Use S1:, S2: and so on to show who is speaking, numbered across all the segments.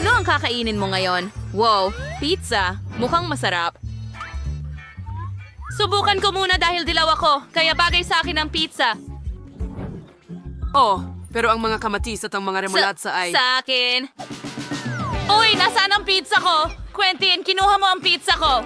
S1: Ano ang kakainin mo ngayon? Wow, pizza. Mukhang masarap. Subukan ko muna dahil dilaw ako, kaya bagay sa akin ang pizza.
S2: Oh, pero ang mga kamatis at ang mga remolatsa ay...
S1: Sa akin. Uy, nasaan ang pizza ko? Quentin, kinuha mo ang pizza ko.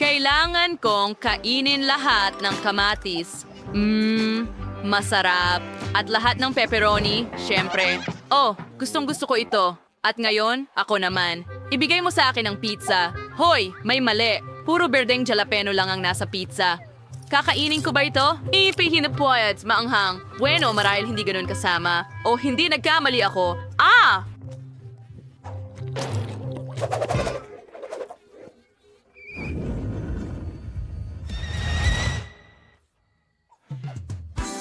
S1: Kailangan kong kainin lahat ng kamatis. Mmm, masarap. At lahat ng pepperoni, syempre. Oh, gustong gusto ko ito. At ngayon, ako naman. Ibigay mo sa akin ang pizza. Hoy, may mali. Puro berdeng jalapeno lang ang nasa pizza. Kakainin ko ba ito? Ipihinapuyat, maanghang. Bueno, marahil hindi ganun kasama. O hindi nagkamali ako. Ah!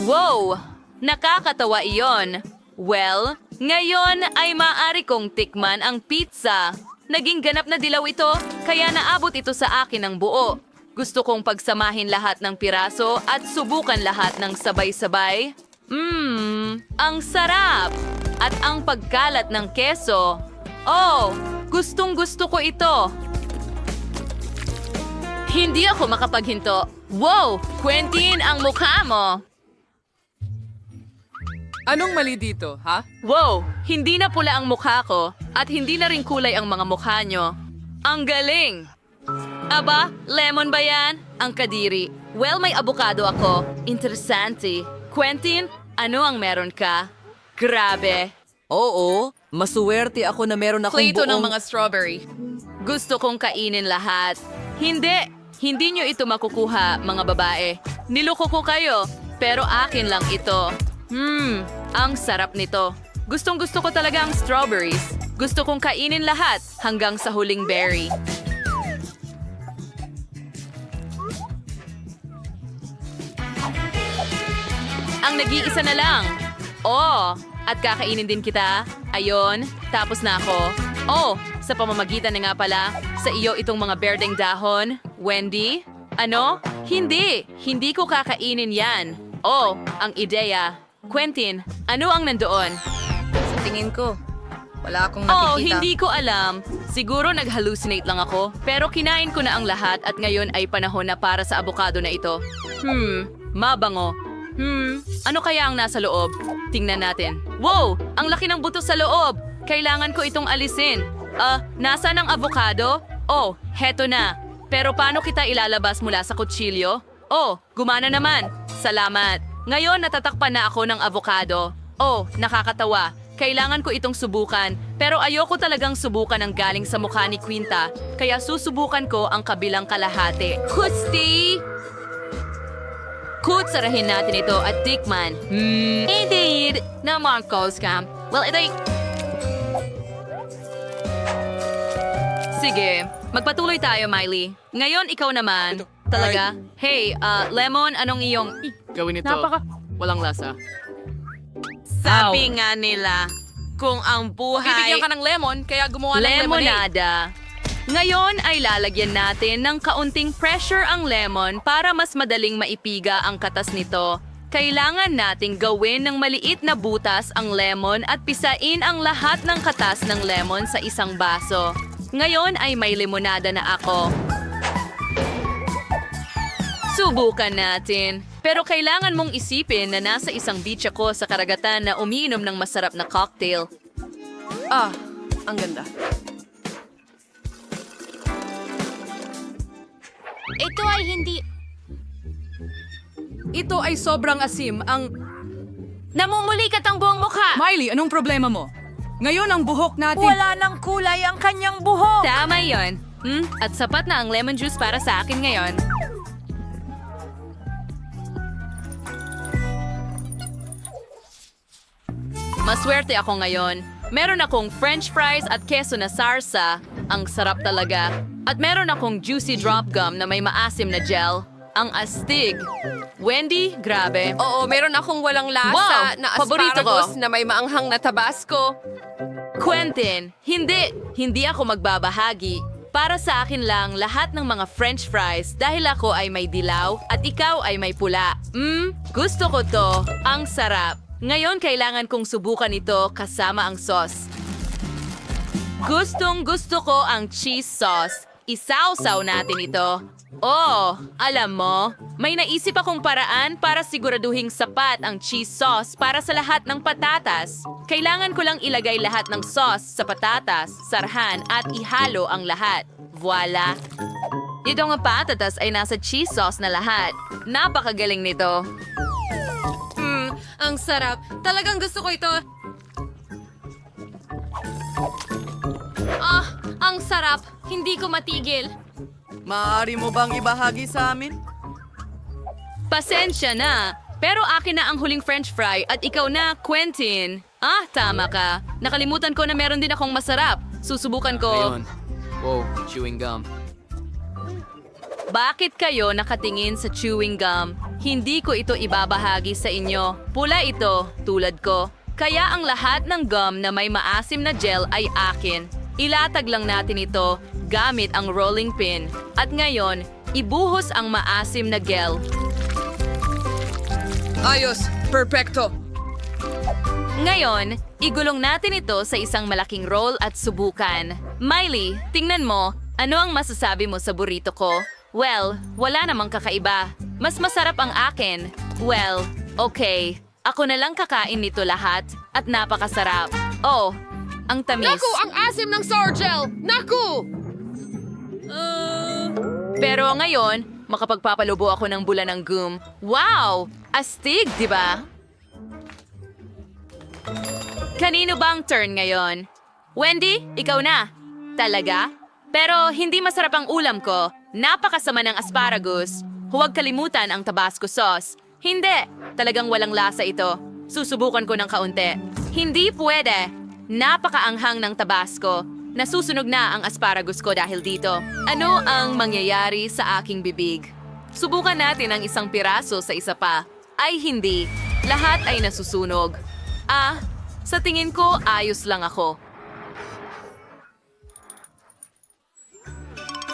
S1: Wow! Nakakatawa iyon. Well, ngayon ay maaari kong tikman ang pizza. Naging ganap na dilaw ito, kaya naabot ito sa akin ng buo. Gusto kong pagsamahin lahat ng piraso at subukan lahat ng sabay-sabay. Mmm, ang sarap! At ang pagkalat ng keso. Oh, gustong gusto ko ito. Hindi ako makapaghinto. Wow! Quentin, ang mukha mo!
S2: Anong mali dito, ha?
S1: Wow! Hindi na pula ang mukha ko at hindi na rin kulay ang mga mukha nyo. Ang galing! Aba, lemon ba yan? Ang kadiri. Well, may abukado ako. Interesante. Quentin, ano ang meron ka? Grabe.
S3: Oo, masuwerte ako na meron akong
S1: Plito ng
S3: buong...
S1: mga strawberry. Gusto kong kainin lahat. Hindi! Hindi nyo ito makukuha, mga babae. Niloko ko kayo, pero akin lang ito. Hmm, ang sarap nito. Gustong gusto ko talaga ang strawberries. Gusto kong kainin lahat hanggang sa huling berry. Ang nag-iisa na lang. Oh, at kakainin din kita. Ayon, tapos na ako. Oh, sa pamamagitan na nga pala, sa iyo itong mga berdeng dahon. Wendy? Ano? Hindi. Hindi ko kakainin yan. Oh, ang ideya. Quentin, ano ang nandoon?
S4: Sa tingin ko, wala akong
S1: Oh,
S4: nakikita.
S1: hindi ko alam. Siguro nag-hallucinate lang ako. Pero kinain ko na ang lahat at ngayon ay panahon na para sa abokado na ito. Hmm, mabango. Hmm, ano kaya ang nasa loob? Tingnan natin. Wow! Ang laki ng buto sa loob! Kailangan ko itong alisin. Ah, nasa ng avocado? Oh, heto na. Pero paano kita ilalabas mula sa kutsilyo? Oh, gumana naman. Salamat. Ngayon natatakpan na ako ng avocado. Oh, nakakatawa. Kailangan ko itong subukan, pero ayoko talagang subukan ang galing sa mukha ni Quinta, kaya susubukan ko ang kabilang kalahati. Kusti! Kutsarahin natin ito at tikman. Hmm, indeed! Na Marcos Camp. Well, ito'y... Sige, magpatuloy tayo, Miley. Ngayon, ikaw naman. Talaga? Hey, uh, Lemon, anong iyong...
S2: Gawin ito.
S1: Napaka-
S2: Walang lasa.
S1: Sabi nga nila, kung ang buhay...
S2: Bibigyan ka ng lemon, kaya gumawa ng lemonade.
S1: Lemonada. Ngayon ay lalagyan natin ng kaunting pressure ang lemon para mas madaling maipiga ang katas nito. Kailangan nating gawin ng maliit na butas ang lemon at pisain ang lahat ng katas ng lemon sa isang baso. Ngayon ay may limonada na ako. Subukan natin. Pero kailangan mong isipin na nasa isang beach ako sa karagatan na umiinom ng masarap na cocktail.
S2: Ah, ang ganda.
S4: Ito ay hindi...
S2: Ito ay sobrang asim. Ang...
S1: Namumulikat ang buong mukha!
S2: Miley, anong problema mo? Ngayon ang buhok natin...
S4: Wala ng kulay ang kanyang buhok!
S1: Tama yon. Hmm? At sapat na ang lemon juice para sa akin ngayon. Maswerte ako ngayon. Meron akong french fries at keso na sarsa. Ang sarap talaga. At meron akong juicy drop gum na may maasim na gel. Ang astig. Wendy, grabe.
S5: Oo, meron akong walang lasa
S1: Wow!
S5: na asparagus na may maanghang na tabasco.
S1: Quentin, hindi. Hindi ako magbabahagi. Para sa akin lang lahat ng mga french fries dahil ako ay may dilaw at ikaw ay may pula. Mmm, gusto ko to. Ang sarap. Ngayon kailangan kong subukan ito kasama ang sauce. Gustong gusto ko ang cheese sauce. Isawsaw natin ito. Oh, alam mo, may naisip akong paraan para siguraduhing sapat ang cheese sauce para sa lahat ng patatas. Kailangan ko lang ilagay lahat ng sauce sa patatas, sarhan at ihalo ang lahat. Voila! Itong patatas ay nasa cheese sauce na lahat. Napakagaling nito.
S5: Ang sarap. Talagang gusto ko ito. Ah, ang sarap. Hindi ko matigil.
S2: Maaari mo bang ibahagi sa amin?
S1: Pasensya na. Pero akin na ang huling french fry at ikaw na, Quentin. Ah, tama ka. Nakalimutan ko na meron din akong masarap. Susubukan ko.
S6: Ayun. Wow, chewing gum.
S1: Bakit kayo nakatingin sa chewing gum? Hindi ko ito ibabahagi sa inyo. Pula ito, tulad ko. Kaya ang lahat ng gum na may maasim na gel ay akin. Ilatag lang natin ito gamit ang rolling pin. At ngayon, ibuhos ang maasim na gel.
S2: Ayos! Perfecto!
S1: Ngayon, igulong natin ito sa isang malaking roll at subukan. Miley, tingnan mo, ano ang masasabi mo sa burrito ko? Well, wala namang kakaiba. Mas masarap ang akin. Well, okay. Ako na lang kakain nito lahat at napakasarap. Oh, ang tamis.
S5: ang asim ng sour gel! Naku!
S1: Pero ngayon, makapagpapalubo ako ng bula ng gum. Wow! Astig, di ba? Kanino bang turn ngayon? Wendy, ikaw na. Talaga? Pero hindi masarap ang ulam ko. Napakasama ng asparagus. Huwag kalimutan ang tabasco sauce. Hindi, talagang walang lasa ito. Susubukan ko ng kaunti. Hindi pwede. Napakaanghang ng tabasco. Nasusunog na ang asparagus ko dahil dito. Ano ang mangyayari sa aking bibig? Subukan natin ang isang piraso sa isa pa. Ay hindi. Lahat ay nasusunog. Ah, sa tingin ko ayos lang ako.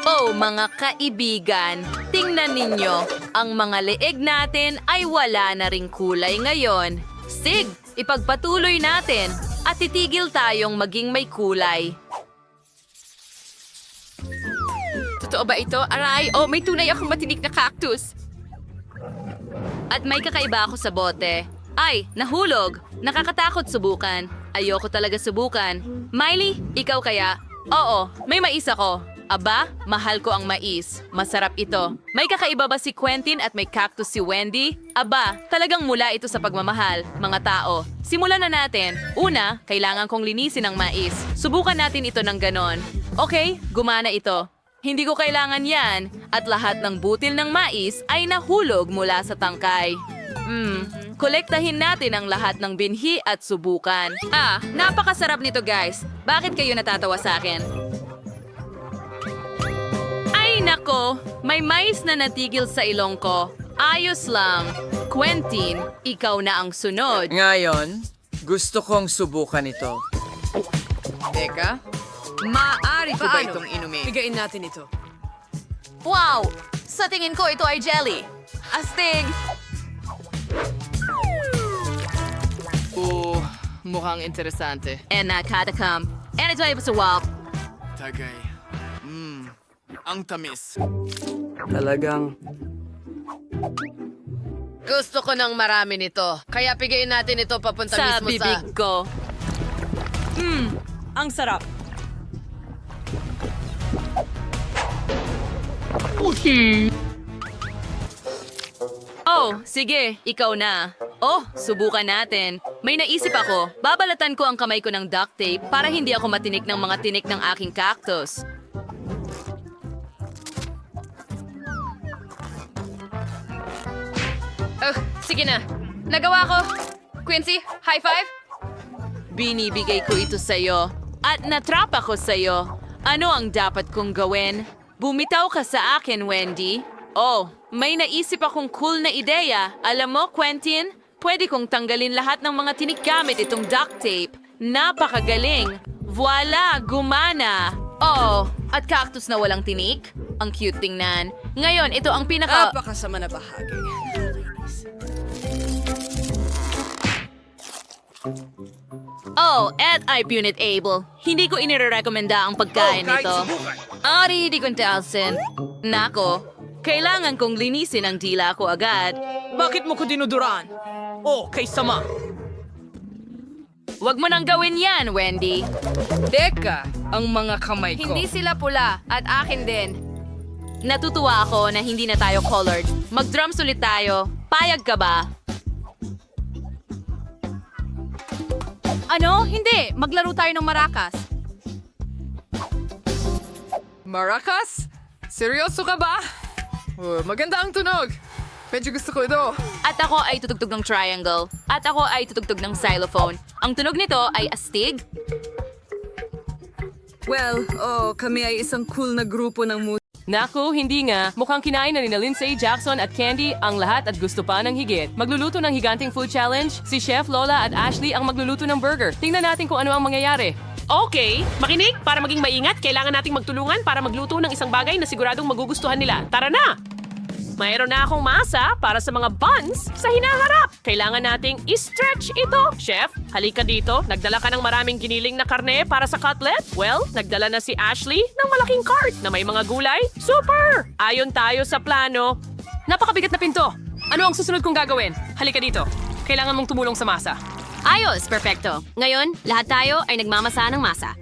S1: Oh, mga kaibigan, tingnan ninyo, ang mga leeg natin ay wala na ring kulay ngayon. Sig, ipagpatuloy natin at titigil tayong maging may kulay.
S5: Totoo ba ito? Aray, oh, may tunay akong matinik na cactus.
S1: At may kakaiba ako sa bote. Ay, nahulog. Nakakatakot subukan. Ayoko talaga subukan. Miley, ikaw kaya? Oo, may mais ako. Aba, mahal ko ang mais. Masarap ito. May kakaiba ba si Quentin at may cactus si Wendy? Aba, talagang mula ito sa pagmamahal, mga tao. Simulan na natin. Una, kailangan kong linisin ang mais. Subukan natin ito ng ganon. Okay, gumana ito. Hindi ko kailangan yan at lahat ng butil ng mais ay nahulog mula sa tangkay. Hmm, kolektahin natin ang lahat ng binhi at subukan. Ah, napakasarap nito guys. Bakit kayo natatawa sa akin? Ay nako, may mais na natigil sa ilong ko. Ayos lang. Quentin, ikaw na ang sunod.
S7: Ngayon, gusto kong subukan ito.
S2: Teka, maaari ko ba
S5: Paano?
S2: itong inumin?
S5: Bigayin natin ito.
S1: Wow! Sa tingin ko ito ay jelly. Astig!
S2: Oo, mukhang interesante.
S1: And nakadakam. And ito ay sa wall.
S8: Tagay. Mmm, ang tamis.
S7: Talagang
S5: Gusto ko ng marami nito. Kaya pigayin natin ito papunta
S1: Sa
S5: mismo sa...
S1: bibig ko.
S2: Ang sarap.
S1: Oh, sige, ikaw na. Oh, subukan natin. May naisip ako, babalatan ko ang kamay ko ng duct tape para hindi ako matinik ng mga tinik ng aking cactus.
S5: Oh, sige na. Nagawa ko. Quincy, high five.
S1: Binibigay ko ito sa'yo. At natrap ako sa'yo. Ano ang dapat kong gawin? Bumitaw ka sa akin, Wendy. Oh, may naisip akong cool na ideya. Alam mo, Quentin, pwede kong tanggalin lahat ng mga tinik gamit itong duct tape. Napakagaling. Voila, gumana. Oh, at cactus na walang tinik? Ang cute tingnan. Ngayon, ito ang pinaka...
S2: Napakasama na bahagi.
S1: Oh, at ay punit able. Hindi ko inirekomenda ang pagkain nito. Ari di kontalsen. Nako, kailangan kong linisin ang dila ko agad.
S3: Bakit mo ko dinuduran? Oh, kay sama.
S1: Huwag mo nang gawin yan, Wendy.
S2: Teka, ang mga kamay ko.
S4: Hindi sila pula at akin din.
S1: Natutuwa ako na hindi na tayo colored. Mag-drums ulit tayo. Payag ka ba?
S4: Ano? Hindi. Maglaro tayo ng marakas.
S2: Maracas? Seryoso ka ba? Oh, maganda ang tunog. Medyo gusto ko ito.
S1: At ako ay tutugtog ng triangle. At ako ay tutugtog ng xylophone. Ang tunog nito ay astig.
S2: Well, oh, kami ay isang cool na grupo ng musik.
S3: Naku, hindi nga. Mukhang kinain na ni na Lindsay, Jackson at Candy ang lahat at gusto pa ng higit. Magluluto ng higanting food challenge. Si Chef Lola at Ashley ang magluluto ng burger. Tingnan natin kung ano ang mangyayari.
S9: Okay, makinig. Para maging maingat, kailangan nating magtulungan para magluto ng isang bagay na siguradong magugustuhan nila. Tara na! Mayroon na akong masa para sa mga buns sa hinaharap. Kailangan nating i-stretch ito. Chef, halika dito. Nagdala ka ng maraming giniling na karne para sa cutlet? Well, nagdala na si Ashley ng malaking cart na may mga gulay. Super! Ayon tayo sa plano.
S3: Napakabigat na pinto. Ano ang susunod kong gagawin? Halika dito. Kailangan mong tumulong sa masa.
S5: Ayos, perfecto. Ngayon, lahat tayo ay nagmamasa ng masa.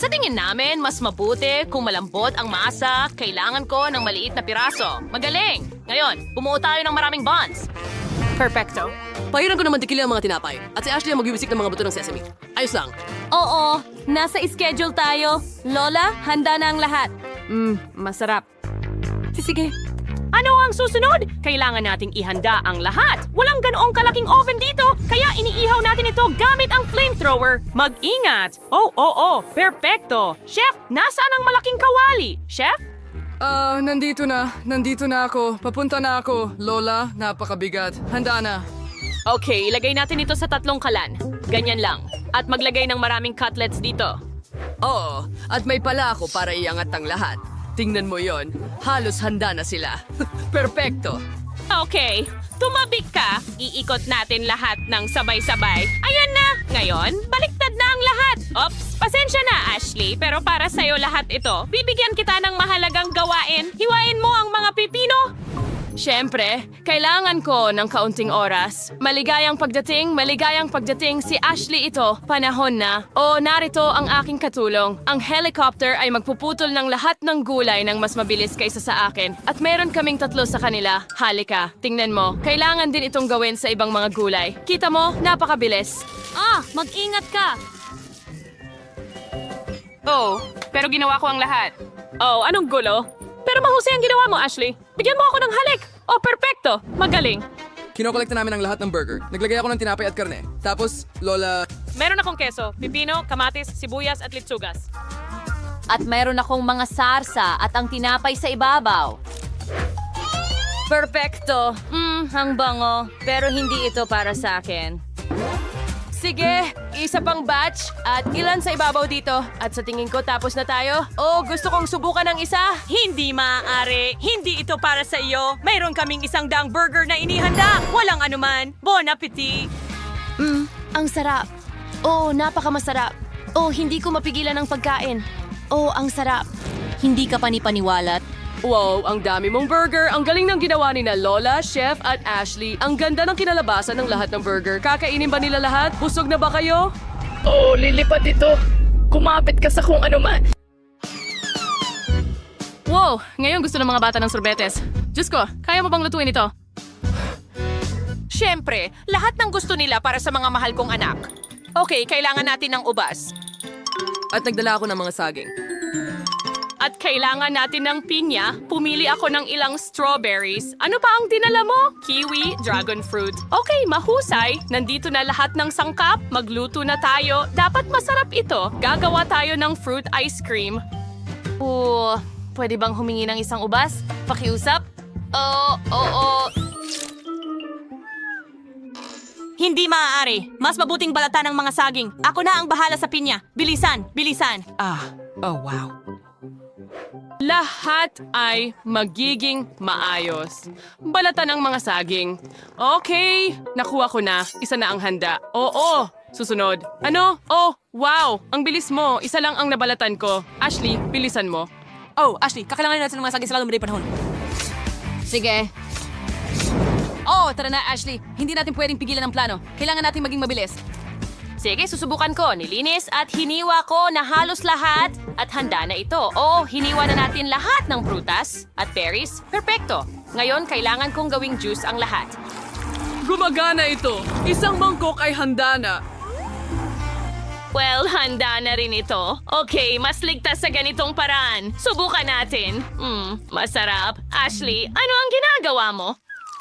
S9: Sa tingin namin, mas mabuti kung malambot ang masa, kailangan ko ng maliit na piraso. Magaling! Ngayon, bumuo tayo ng maraming buns. Perfecto.
S3: Pahiran ko naman tikili ang mga tinapay. At si Ashley ang magbibisik ng mga buto ng sesame. Ayos lang.
S4: Oo. Nasa schedule tayo. Lola, handa na ang lahat.
S3: Mmm, masarap. Sige.
S9: Ano ang susunod? Kailangan nating ihanda ang lahat. Walang ganoong kalaking oven dito, kaya iniihaw natin ito gamit ang flamethrower. Mag-ingat! Oh, oh, oh, perfecto! Chef, nasaan ang malaking kawali? Chef?
S2: Ah, nandito na. Nandito na ako. Papunta na ako. Lola, napakabigat. Handa na.
S9: Okay, ilagay natin ito sa tatlong kalan. Ganyan lang. At maglagay ng maraming cutlets dito.
S2: Oo, at may pala ako para iangat ang lahat. Tingnan mo yon. Halos handa na sila. Perfecto.
S9: Okay, tumabik ka. Iikot natin lahat ng sabay-sabay. Ayan na! Ngayon, baliktad na ang lahat. Ops, pasensya na Ashley, pero para sa'yo lahat ito, bibigyan kita ng mahalagang gawain. Hiwain mo ang mga pipino. Siyempre, kailangan ko ng kaunting oras. Maligayang pagdating, maligayang pagdating si Ashley ito. Panahon na. O narito ang aking katulong. Ang helicopter ay magpuputol ng lahat ng gulay ng mas mabilis kaysa sa akin. At meron kaming tatlo sa kanila. Halika, tingnan mo. Kailangan din itong gawin sa ibang mga gulay. Kita mo, napakabilis.
S4: Ah, mag-ingat ka.
S9: Oh, pero ginawa ko ang lahat. Oh, anong gulo? Pero mahusay ang ginawa mo, Ashley. Bigyan mo ako ng halik. Oh, perfecto. Magaling.
S2: Kinokolekta namin ang lahat ng burger. Naglagay ako ng tinapay at karne. Tapos, Lola,
S9: Meron akong keso, pipino, kamatis, sibuyas at litsugas.
S4: At mayroon akong mga sarsa at ang tinapay sa ibabaw. Perfecto. Mm, ang bango. Pero hindi ito para sa akin.
S9: Sige, isa pang batch at ilan sa ibabaw dito. At sa tingin ko tapos na tayo. Oh, gusto kong subukan ng isa. Hindi maaari. Hindi ito para sa iyo. Mayroon kaming isang daang burger na inihanda. Walang anuman. Bon appetit!
S5: Mm, ang sarap. Oh, napakamasarap. Oh, hindi ko mapigilan ang pagkain. Oh, ang sarap. Hindi ka panipaniwalat.
S3: Wow, ang dami mong burger. Ang galing ng ginawa ni na Lola, Chef at Ashley. Ang ganda ng kinalabasan ng lahat ng burger. Kakainin ba nila lahat? Busog na ba kayo?
S9: Oh, lilipad ito. Kumapit ka sa kung ano man.
S3: Wow, ngayon gusto ng mga bata ng sorbetes. Diyos ko, kaya mo bang lutuin ito?
S9: Siyempre, lahat ng gusto nila para sa mga mahal kong anak. Okay, kailangan natin ng ubas.
S2: at nagdala ako ng mga saging.
S9: At kailangan natin ng pinya. Pumili ako ng ilang strawberries. Ano pa ang dinala mo? Kiwi, dragon fruit. Okay, mahusay. Nandito na lahat ng sangkap. Magluto na tayo. Dapat masarap ito. Gagawa tayo ng fruit ice cream. Oh, pwede bang humingi ng isang ubas? Pakiusap? Oo, oo,
S4: Hindi maaari. Mas mabuting balatan ng mga saging. Ako na ang bahala sa pinya. Bilisan, bilisan.
S2: Ah, oh wow.
S9: Lahat ay magiging maayos. Balatan ng mga saging. Okay, nakuha ko na. Isa na ang handa. Oo,
S3: Susunod. Ano? Oh, wow! Ang bilis mo. Isa lang ang nabalatan ko. Ashley, bilisan mo.
S2: Oh, Ashley, kakailangan natin ng mga saging sa lalong panahon.
S3: Sige. Oh, tara na, Ashley. Hindi natin pwedeng pigilan ang plano. Kailangan natin maging mabilis.
S9: Sige, susubukan ko. Nilinis at hiniwa ko na halos lahat at handa na ito. Oo, hiniwa na natin lahat ng prutas at berries. Perfecto. Ngayon, kailangan kong gawing juice ang lahat.
S2: Gumagana ito. Isang mangkok ay handa na.
S9: Well, handa na rin ito. Okay, mas ligtas sa ganitong paraan. Subukan natin. Hmm, masarap. Ashley, ano ang ginagawa mo?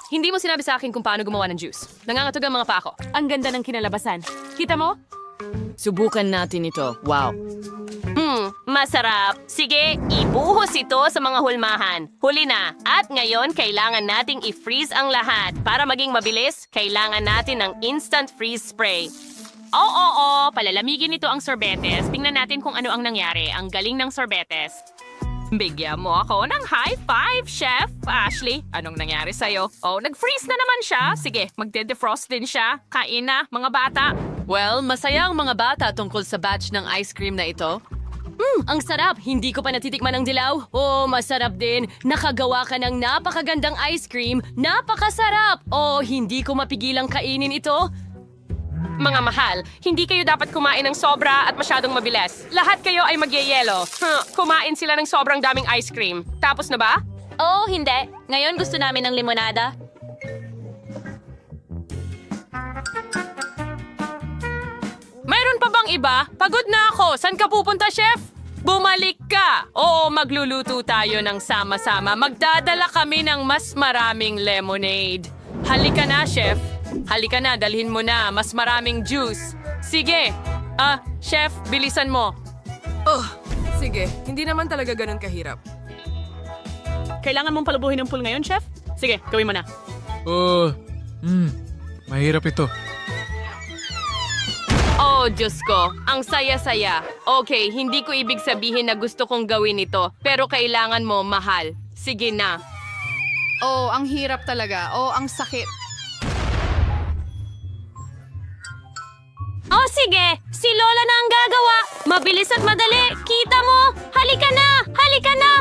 S3: Hindi mo sinabi sa akin kung paano gumawa ng juice. Nangangatog ang mga pako.
S9: Ang ganda ng kinalabasan. Kita mo?
S2: Subukan natin ito. Wow.
S9: Hmm, masarap. Sige, ibuhos ito sa mga hulmahan. Huli na. At ngayon, kailangan nating i-freeze ang lahat. Para maging mabilis, kailangan natin ng instant freeze spray. Oo, oo, oo. Palalamigin nito ang sorbetes. Tingnan natin kung ano ang nangyari. Ang galing ng sorbetes. Bigyan mo ako ng high five, Chef Ashley. Anong nangyari sa'yo? Oh, nag-freeze na naman siya. Sige, magde-defrost din siya. Kain na, mga bata.
S1: Well, masaya ang mga bata tungkol sa batch ng ice cream na ito. Hmm, ang sarap! Hindi ko pa natitikman ang dilaw. Oh, masarap din. Nakagawa ka ng napakagandang ice cream. Napakasarap! Oh, hindi ko mapigilang kainin ito.
S9: Mga mahal, hindi kayo dapat kumain ng sobra at masyadong mabilis. Lahat kayo ay magyeyelo. Huh, kumain sila ng sobrang daming ice cream. Tapos na ba?
S5: Oh, hindi. Ngayon gusto namin ng limonada.
S9: Mayroon pa bang iba? Pagod na ako. San ka pupunta, chef? Bumalik ka! Oo, magluluto tayo ng sama-sama. Magdadala kami ng mas maraming lemonade. Halika na, chef. Halika na, dalhin mo na. Mas maraming juice. Sige. Ah, chef, bilisan mo.
S2: Oh, sige. Hindi naman talaga ganun kahirap.
S9: Kailangan mong palubuhin ng pool ngayon, chef? Sige, gawin mo na.
S8: Oh, hmm. Mahirap ito.
S9: Oh, Diyos ko. Ang saya-saya. Okay, hindi ko ibig sabihin na gusto kong gawin ito. Pero kailangan mo, mahal. Sige na.
S10: Oh, ang hirap talaga. Oh, ang sakit.
S9: Oh, sige! Si Lola na ang gagawa! Mabilis at madali! Kita mo! Halika na! Halika na!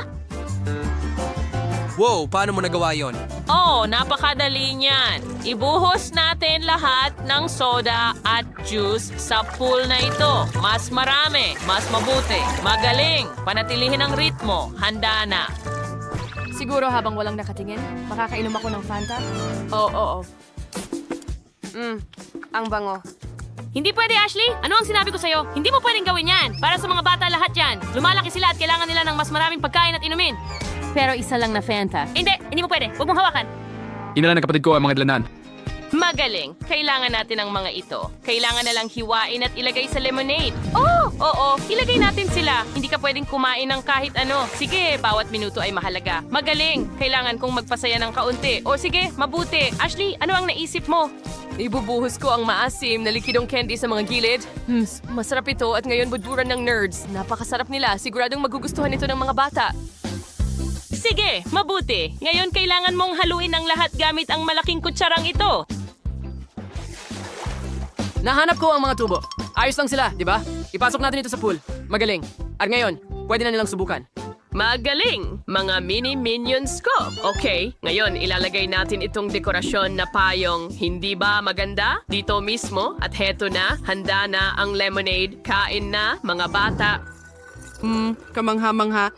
S6: Wow, paano mo nagawa yon?
S9: Oh, napakadali niyan. Ibuhos natin lahat ng soda at juice sa pool na ito. Mas marami, mas mabuti, magaling. Panatilihin ang ritmo. Handa na.
S3: Siguro habang walang nakatingin, makakainom ako ng Fanta? Oo, oo, oo. Mm, ang bango.
S9: Hindi pwede, Ashley. Ano ang sinabi ko sa'yo? Hindi mo pwedeng gawin yan. Para sa mga bata lahat yan. Lumalaki sila at kailangan nila ng mas maraming pagkain at inumin.
S1: Pero isa lang na Fanta.
S9: Hindi, hindi mo pwede. Huwag mong hawakan.
S8: Inala ng kapatid ko ang mga dalanan.
S9: Magaling. Kailangan natin ang mga ito. Kailangan na lang hiwain at ilagay sa lemonade. Oh, oo, ilagay natin sila. Hindi ka pwedeng kumain ng kahit ano. Sige, bawat minuto ay mahalaga. Magaling. Kailangan kong magpasaya ng kaunti. O sige, mabuti. Ashley, ano ang naisip mo?
S3: Ibubuhos ko ang maasim na likidong candy sa mga gilid. Hmm, masarap ito at ngayon budburan ng nerds. Napakasarap nila. Siguradong magugustuhan ito ng mga bata.
S9: Sige, mabuti. Ngayon kailangan mong haluin ang lahat gamit ang malaking kutsarang ito.
S3: Nahanap ko ang mga tubo. Ayos lang sila, di ba? Ipasok natin ito sa pool. Magaling. At ngayon, pwede na nilang subukan.
S9: Magaling! Mga mini minions ko. Okay, ngayon ilalagay natin itong dekorasyon na payong. Hindi ba maganda? Dito mismo. At heto na, handa na ang lemonade. Kain na, mga bata.
S2: Hmm, kamangha-mangha.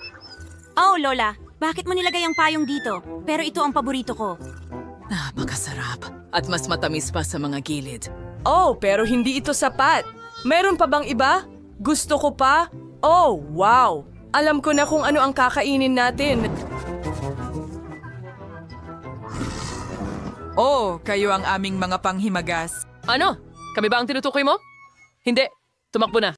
S4: Oh, Lola, bakit mo nilagay ang payong dito? Pero ito ang paborito ko.
S2: Napakasarap. At mas matamis pa sa mga gilid. Oh, pero hindi ito sapat. Meron pa bang iba? Gusto ko pa? Oh, wow! Alam ko na kung ano ang kakainin natin.
S10: Oh, kayo ang aming mga panghimagas.
S3: Ano? Kami ba ang tinutukoy mo? Hindi. Tumakbo na.